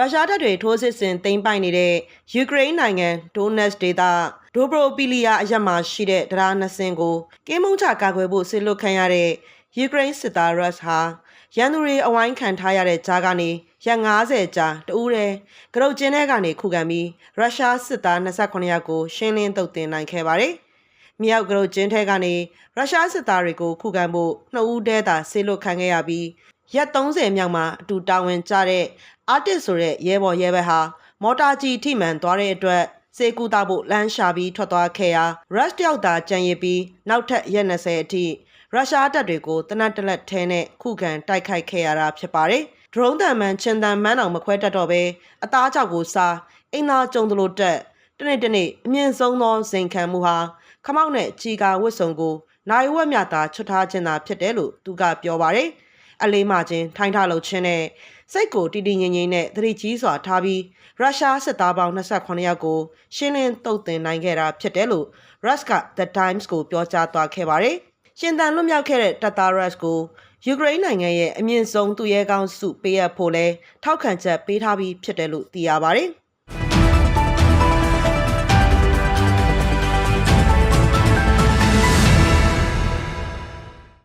ရုရှားတပ်တွေထိုးစစ်ဆင်သိမ်းပိုက်နေတဲ့ယူကရိန်းနိုင်ငံဒိုနက်စ်ဒေသဒိုဘရိုပီလီယာအရက်မှာရှိတဲ့တရားနှစ်စင်ကိုကင်းမုံချကာကွယ်ဖို့ဆစ်လွတ်ခံရတဲ့ယူကရိန်းစစ်သားရပ်စ်ဟာရန်သူတွေအဝိုင်းခံထားရတဲ့ကြားကနေရက်90ကြာတဦးတည်းကရုတ်ကျင်းထဲကနေခုခံပြီးရုရှားစစ်သား28ယောက်ကိုရှင်းလင်းတုတ်တင်နိုင်ခဲ့ပါတယ်။မြောက်ကရုတ်ကျင်းထဲကနေရုရှားစစ်သားတွေကိုခုခံဖို့နှစ်ဦးတည်းသာဆေးလွတ်ခံခဲ့ရပြီး ရက်30မြောက်မှာအတူတာဝန်ကျတဲ့အာတစ်ဆိုတဲ့ရဲဘော်ရဲဘက်ဟာမော်တာကြီးထိမှန်သွားတဲ့အတွက်စေကူတာဖို့လမ်းရှာပြီးထွက်သွားခဲ့ရာရုတ်တယောက်သာကြံရစ်ပြီးနောက်ထပ်ရက်20အထိရုရှားတပ်တွေကိုတနတ်တလက်ထဲနဲ့ခုခံတိုက်ခိုက်ခဲ့ရတာဖြစ်ပါတယ်။ဒရုန်းတန်မှန်ချင်းတန်မှန်းအောင်မခွဲတတ်တော့ပဲအသားကြောက်ကိုစားအိမ်သာကျုံသလိုတက်တနေ့တနေ့အမြင့်ဆုံးသောစိန်ခံမှုဟာခမောက်နဲ့ချီကာဝတ်စုံကိုနိုင်ဝက်မြတာချွတ်ထားခြင်းသာဖြစ်တယ်လို့သူကပြောပါတယ်။ အလေးမှချင်းထိုင်းထားလို့ချင်းနဲ့စိတ်ကိုတီတီငိမ့်ငိမ့်နဲ့သတိကြီးစွာထားပြီးရုရှားစစ်သားပေါင်း28ယောက်ကိုရှင်းလင်းတုတ်တင်နိုင်ခဲ့တာဖြစ်တယ်လို့ Rusk က The Times ကိုပြောကြားသွားခဲ့ပါတယ်။ရှင်သန်လွတ်မြောက်ခဲ့တဲ့တပ်သား Rusk ကိုယူကရိန်းနိုင်ငံရဲ့အမြင့်ဆုံးသူရဲကောင်းစုပေးအပ်ဖို့လဲထောက်ခံချက်ပေးထားပြီးဖြစ်တယ်လို့သိရပါတယ်။